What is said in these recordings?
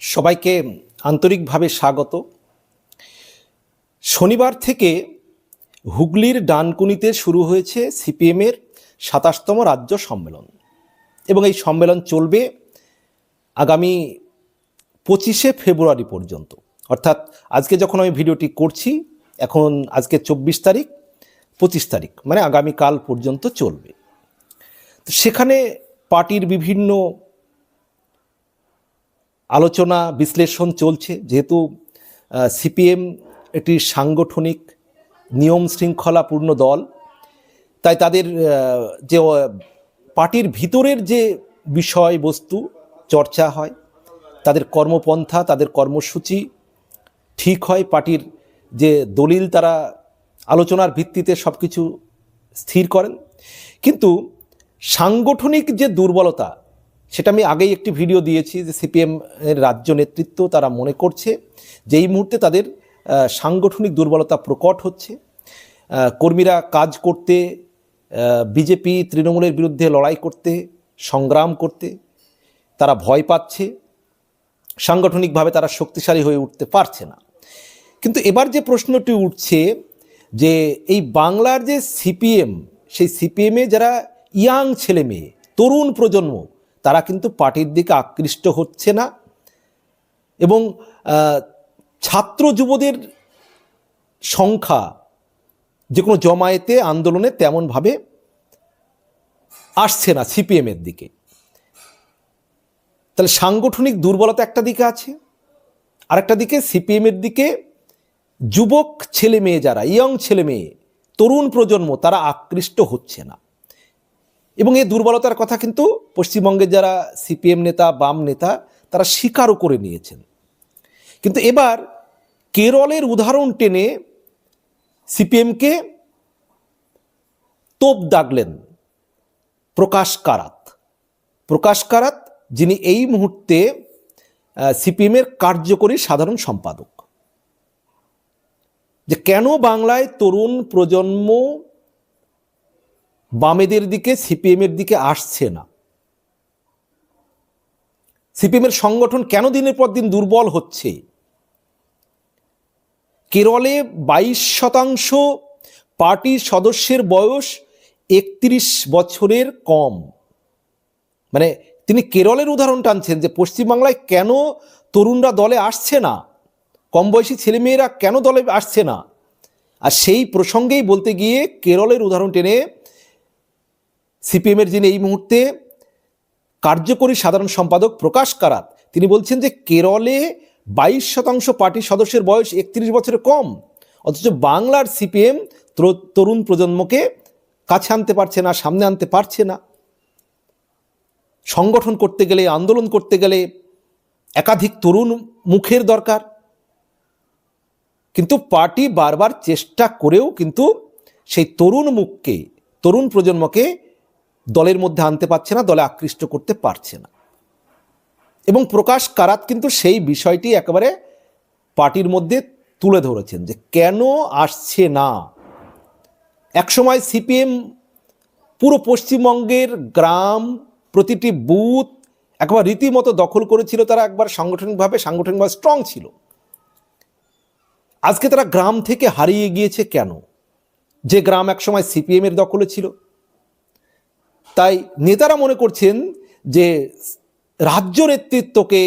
সবাইকে আন্তরিকভাবে স্বাগত। শনিবার থেকে হুগলির ডানকুনিতে শুরু হয়েছে সিপিএমের সাতাশতম রাজ্য সম্মেলন এবং এই সম্মেলন চলবে আগামী পঁচিশে ফেব্রুয়ারি পর্যন্ত। অর্থাৎ আজকে যখন আমি ভিডিওটি করছি, এখন আজকে চব্বিশ তারিখ, পঁচিশ তারিখ মানে আগামীকাল পর্যন্ত চলবে। তো সেখানে পার্টির বিভিন্ন আলোচনা, বিশ্লেষণ চলছে। যেহেতু সিপিএম একটি সাংগঠনিক নিয়ম শৃঙ্খলাপূর্ণ দল, তাই তাদের যে পার্টির ভিতরের যে বিষয়বস্তু, চর্চা হয়, তাদের কর্মপন্থা, তাদের কর্মসূচি ঠিক হয়, পার্টির যে দলিল তারা আলোচনার ভিত্তিতে সব কিছু স্থির করেন। কিন্তু সাংগঠনিক যে দুর্বলতা সেটা আমি আগেই একটি ভিডিও দিয়েছি যে সিপিএম এর রাজ্য নেতৃত্ব তারা মনে করছে যে এই মুহূর্তে তাদের সাংগঠনিক দুর্বলতা প্রকট হচ্ছে। কর্মীরা কাজ করতে বিজেপি, তৃণমূলের বিরুদ্ধে লড়াই করতে, সংগ্রাম করতে, তারা ভয় পাচ্ছে। সাংগঠনিকভাবে তারা শক্তিশালী হয়ে উঠতে পারছে না। কিন্তু এবার যে প্রশ্নটি উঠছে যে এই বাংলার যে সিপিএম, সেই সিপিএমে যারা ইয়াং ছেলে মেয়ে, তরুণ প্রজন্ম তারা কিন্তু পার্টির দিকে আকৃষ্ট হচ্ছে না। এবং ছাত্র যুবদের সংখ্যা যে কোনো জমায়েতে আন্দোলনে তেমনভাবে আসছে না সিপিএমের দিকে। তাহলে সাংগঠনিক দুর্বলতা একটা দিকে আছে, আরেকটা দিকে সিপিএমের দিকে যুবক ছেলে মেয়ে যারা, ইয়ং ছেলে মেয়ে তরুণ প্রজন্ম, তারা আকৃষ্ট হচ্ছে না। এবং এই দুর্বলতার কথা কিন্তু পশ্চিমবঙ্গের যারা সিপিএম নেতা, বাম নেতা, তারা স্বীকারও করে নিয়েছেন। কিন্তু এবার কেরলের উদাহরণ টেনে সিপিএমকে তোপ দাগলেন প্রকাশ কারাত। প্রকাশ কারাত যিনি এই মুহূর্তে সিপিএমের কার্যকরী সাধারণ সম্পাদক। যে কেন বাংলায় তরুণ প্রজন্ম বামেদের দিকে, সিপিএমের দিকে আসছে না। সিপিএমের সংগঠন কেন দিনের পর দিন দুর্বল হচ্ছে? কেরলে বাইশ শতাংশ পার্টির সদস্যের বয়স একত্রিশ বছরের কম। মানে তিনি কেরলের উদাহরণ টানছেন যে পশ্চিমবাংলায় কেন তরুণরা দলে আসছে না? কম বয়সী ছেলেমেয়েরা কেন দলে আসছে না? আর সেই প্রসঙ্গেই বলতে গিয়ে কেরলের উদাহরণ টেনে সিপিএমের যিনি এই মুহূর্তে কার্যকরী সাধারণ সম্পাদক প্রকাশ কারাত, তিনি বলছেন যে কেরলে বাইশ শতাংশ পার্টির সদস্যের বয়স একত্রিশ বছরের কম, অথচ বাংলার সিপিএম তরুণ প্রজন্মকে কাছে আনতে পারছে না, সামনে আনতে পারছে না। সংগঠন করতে গেলে, আন্দোলন করতে গেলে একাধিক তরুণ মুখের দরকার। কিন্তু পার্টি বারবার চেষ্টা করেও কিন্তু সেই তরুণ মুখকে, তরুণ প্রজন্মকে দলের মধ্যে আনতে পারছে না, দলে আকৃষ্ট করতে পারছে না। এবং প্রকাশ কারাত কিন্তু সেই বিষয়টি একেবারে পার্টির মধ্যে তুলে ধরেছেন যে কেন আসছে না। একসময় সিপিএম পুরো পশ্চিমবঙ্গের গ্রাম, প্রতিটি বুথ একবার রীতিমতো দখল করেছিল, তারা একবার সাংগঠনিকভাবে সাংগঠনিকভাবে স্ট্রং ছিল। আজকে তারা গ্রাম থেকে হারিয়ে গিয়েছে কেন? যে গ্রাম একসময় সিপিএমের দখলে ছিল। তাই নেতারা মনে করছেন যে রাজ্য নেতৃত্বকে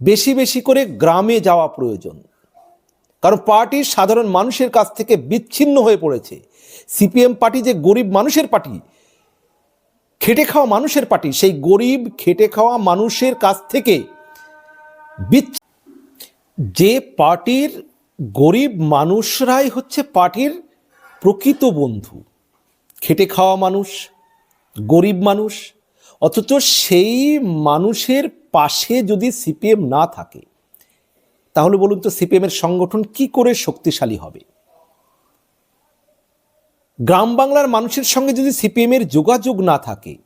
বেশি বেশি করে গ্রামে যাওয়া প্রয়োজন। কারণ পার্টি সাধারণ মানুষের কাছ থেকে বিচ্ছিন্ন হয়ে পড়েছে। সিপিএম পার্টি যে গরিব মানুষের পার্টি, খেটে খাওয়া মানুষের পার্টি, সেই গরিব, খেটে খাওয়া মানুষের কাছ থেকে যে পার্টির গরিব মানুষরাই হচ্ছে পার্টির প্রকৃত বন্ধু। খেটে খাওয়া মানুষ গরিব মানুষ, অথচ সেই মানুষের পাশে যদি সিপিএম না থাকে, তাহলে বলুন তো সিপিএমের সংগঠন কি করে শক্তিশালী হবে? গ্রাম বাংলার মানুষের সঙ্গে যদি সিপিএমের যোগাযোগ না থাকে,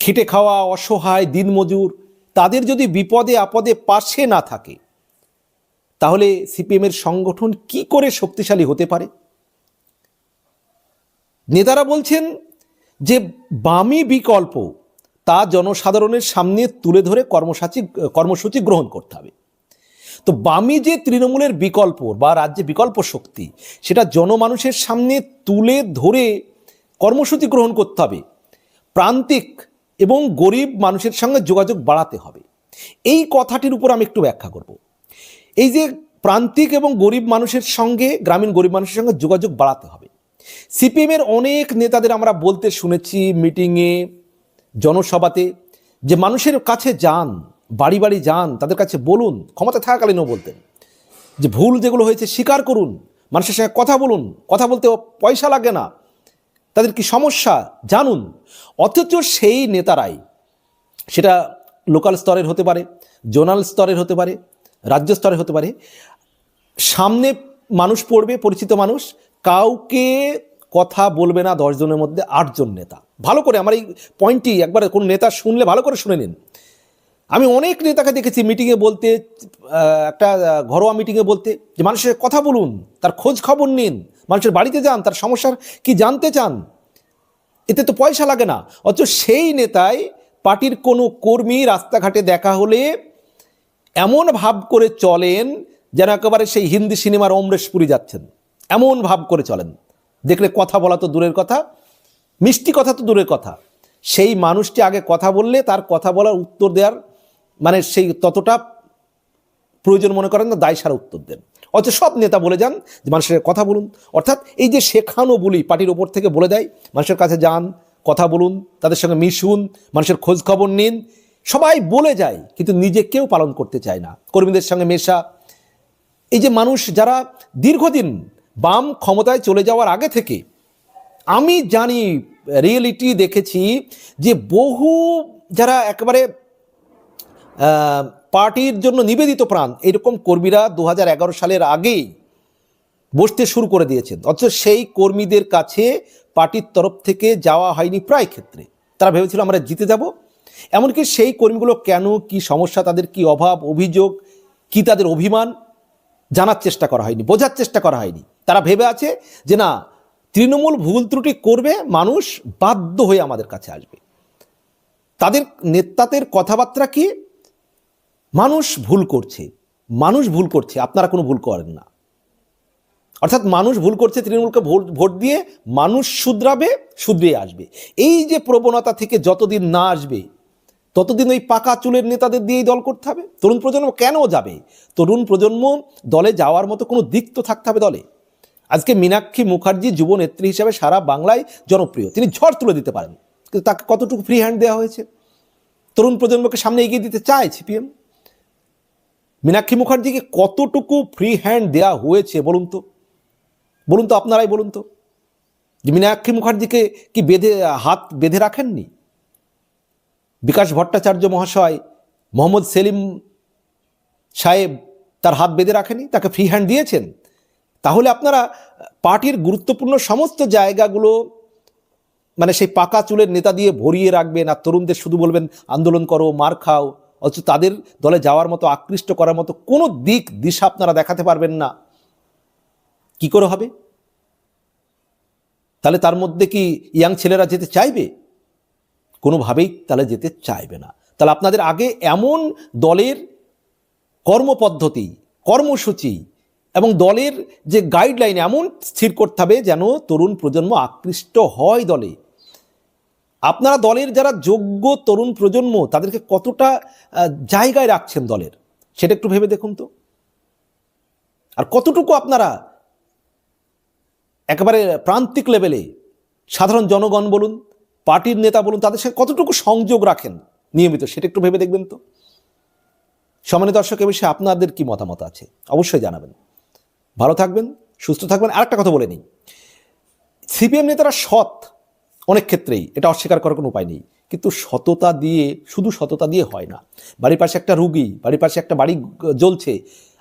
খেটে খাওয়া, অসহায়, দিনমজুর, তাদের যদি বিপদে আপদে পাশে না থাকে, তাহলে সিপিএমের সংগঠন কি করে শক্তিশালী হতে পারে? নেতারা বলছেন যে বামী বিকল্প, তা জনসাধারণের সামনে তুলে ধরে কর্মসূচি কর্মসূচি গ্রহণ করতে হবে। তো বামি যে তৃণমূলের বিকল্প বা রাজ্যে বিকল্প শক্তি, সেটা জনমানুষের সামনে তুলে ধরে কর্মসূচি গ্রহণ করতে হবে। প্রান্তিক এবং গরিব মানুষের সঙ্গে যোগাযোগ বাড়াতে হবে। এই কথাটির উপর আমি একটু ব্যাখ্যা করব। এই যে প্রান্তিক এবং গরিব মানুষের সঙ্গে, গ্রামীণ গরিব মানুষের সঙ্গে যোগাযোগ বাড়াতে হবে সিপিএমের অনেক নেতাদের আমরা বলতে শুনেছি মিটিংয়ে, জনসভাতে, যে মানুষের কাছে যান, বাড়ি বাড়ি যান, তাদের কাছে বলুন, ক্ষমতা থাকাকালীনও বলতেন। যে ভুল যেগুলো হয়েছে স্বীকার করুন, মানুষের সঙ্গে কথা বলুন, কথা বলতে পয়সা লাগে না, তাদের কি সমস্যা জানুন। অথচ সেই নেতারাই, সেটা লোকাল স্তরের হতে পারে, জোনাল স্তরের হতে পারে, রাজ্য স্তরের হতে পারে, সামনে মানুষ পড়বে, পরিচিত মানুষ কাউকে কথা বলবে না দশজনের মধ্যে আটজন নেতা। ভালো করে আমার এই পয়েন্টটি একবার কোন নেতা শুনলে ভালো করে শুনে নিন। আমি অনেক নেতাকে দেখেছি মিটিংয়ে বলতে একটা ঘরোয়া মিটিংয়ে বলতে, যে মানুষের কথা বলুন, তার খোঁজ খবর নিন, মানুষের বাড়িতে যান, তার সমস্যার কি জানতে চান। এতে তো পয়সা লাগে না। অথচ সেই নেতাই পার্টির কোনো কর্মী রাস্তাঘাটে দেখা হলে এমন ভাব করে চলেন, যেন একেবারে সেই হিন্দি সিনেমার অমরেশপুরি যাচ্ছেন। এমন ভাব করে চলেন। দেখলে কথা বলা তো দূরের কথা, মিষ্টি কথা তো দূরের কথা। সেই মানুষটি আগে কথা বললে, তার কথা বলার উত্তর দেওয়ার মানে সেই ততটা প্রয়োজন মনে করেন না, দায় সারা উত্তর দেন। অথচ সব নেতা বলে যান যে, মানুষের কথা বলুন। অর্থাৎ এই যে শেখানো বলি পার্টির ওপর থেকে বলে দেয়, মানুষের কাছে যান, কথা বলুন, তাদের সঙ্গে মিশুন, মানুষের খোঁজ খবর নিন, সবাই বলে যায়, কিন্তু নিজে কেউ পালন করতে চায় না। কর্মীদের সঙ্গে মেশা। এই যে মানুষ যারা দীর্ঘদিন বাম ক্ষমতায় চলে যাওয়ার আগে থেকে আমি জানি রিয়েলিটি দেখেছি যে বহু যারা একেবারে পার্টির জন্য নিবেদিত প্রাণ, এরকম কর্মীরা দু হাজার এগারো সালের আগেই বসতে শুরু করে দিয়েছেন। অথচ সেই কর্মীদের কাছে পার্টির তরফ থেকে যাওয়া হয়নি প্রায় ক্ষেত্রে। তারা ভেবেছিল আমরা জিতে যাব। এমনকি সেই কর্মীগুলো কেন, কি সমস্যা, তাদের কি অভাব, অভিযোগ, কি তাদের অভিমান জানার চেষ্টা করা হয়নি, বোঝার চেষ্টা করা হয়নি। তারা ভেবে আছে যে না, তৃণমূল ভুল ত্রুটি করবে, মানুষ বাধ্য হয়ে আমাদের কাছে আসবে। তাদের নেতাদের কথাবার্তা কি? মানুষ ভুল করছে, মানুষ ভুল করছে, আপনারা কোনো ভুল করেন না। অর্থাৎ মানুষ ভুল করছে, তৃণমূলকে ভোট ভোট দিয়ে মানুষ শুধরাবে শুধরে আসবে। এই যে প্রবণতা থেকে যতদিন না আসবে, ততদিন ওই পাকা চুলের নেতাদের দিয়েই দল করতে হবে। তরুণ প্রজন্ম কেন যাবে? তরুণ প্রজন্ম দলে যাওয়ার মতো কোনো দিক তো থাকতে হবে দলে। আজকে মীনাক্ষী মুখার্জি যুব নেত্রী হিসাবে সারা বাংলায় জনপ্রিয়। তিনি ঝড় তুলে দিতে পারেন, কিন্তু তাকে কতটুকু ফ্রি হ্যান্ড দেওয়া হয়েছে? তরুণ প্রজন্মকে সামনে এগিয়ে দিতে চায় সিপিএম? মীনাক্ষী মুখার্জিকে কতটুকু ফ্রি হ্যান্ড দেওয়া হয়েছে বলুন তো? বলুন তো আপনারাই বলুন তো। যে মীনাক্ষী মুখার্জিকে কি বেঁধে, হাত বেঁধে রাখেননি? বিকাশ ভট্টাচার্য মহাশয়, মোহাম্মদ সেলিম সাহেব তার হাত বেঁধে রাখেনি তাকে ফ্রি হ্যান্ড দিয়েছেন? তাহলে আপনারা পার্টির গুরুত্বপূর্ণ সমস্ত জায়গাগুলো মানে সেই পাকা চুলের নেতা দিয়ে ভরিয়ে রাখবেন আর তরুণদের শুধু বলবেন, আন্দোলন করো, মার খাও, অথচ তাদের দলে যাওয়ার মতো, আকৃষ্ট করার মতো কোনো দিক, দিশা আপনারা দেখাতে পারবেন না। কি করে হবে? তাহলে তার মধ্যে কি ইয়াং ছেলেরা যেতে চাইবে? কোনোভাবেই তাহলে যেতে চাইবে না। তাহলে আপনাদের আগে এমন দলের কর্মপদ্ধতি, কর্মসূচি এবং দলের যে গাইডলাইন এমন স্থির করতে হবে যেন তরুণ প্রজন্ম আকৃষ্ট হয় দলে। আপনারা দলের যারা যোগ্য তরুণ প্রজন্ম, তাদেরকে কতটা জায়গায় রাখছেন দলের? সেটা একটু ভেবে দেখুন তো। আর কতটুকু আপনারা একেবারে প্রান্তিক লেভেলে সাধারণ জনগণ বলুন, পার্টির নেতা বলুন, তাদের সাথে কতটুকু সংযোগ রাখেন নিয়মিত, সেটা একটু ভেবে দেখবেন তো। সমানে দর্শক, এ বিষয়ে আপনাদের কি মতামত আছে? অবশ্যই জানাবেন। ভালো থাকবেন, সুস্থ থাকবেন। আরেকটা কথা বলে নিই। সিপিএম নেতারা সৎ অনেক ক্ষেত্রেই, এটা অস্বীকার করার কোনো উপায় নেই। কিন্তু সততা দিয়ে, শুধু সততা দিয়ে হয় না। বাড়ির পাশে একটা রুগী, বাড়ির পাশে একটা বাড়ি জ্বলছে,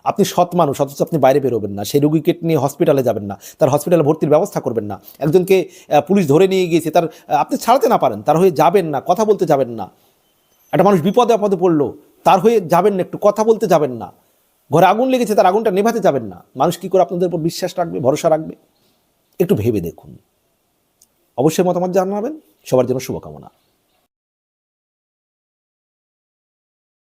আপনি সৎ মানুষ, অথচ আপনি বাইরে বেরোবেন না। সেই রুগীকে নিয়ে হসপিটালে যাবেন না। তার হসপিটালে ভর্তির ব্যবস্থা করবেন না। একজনকে পুলিশ ধরে নিয়ে গিয়েছে, তার আপনি ছাড়াতে না পারেন। তার হয়ে যাবেন না, কথা বলতে যাবেন না। একটা মানুষ বিপদে আপদে পড়ল, তার হয়ে যাবেন না, একটু কথা বলতে যাবেন না। ঘরে আগুন লেগেছে, তার আগুনটা নেভাতে যাবেন না। মানুষ কী করে আপনাদের উপর বিশ্বাস রাখবে, ভরসা রাখবে? একটু ভেবে দেখুন। অবশ্যই মতামত জানাবেন। সবার জন্য শুভকামনা।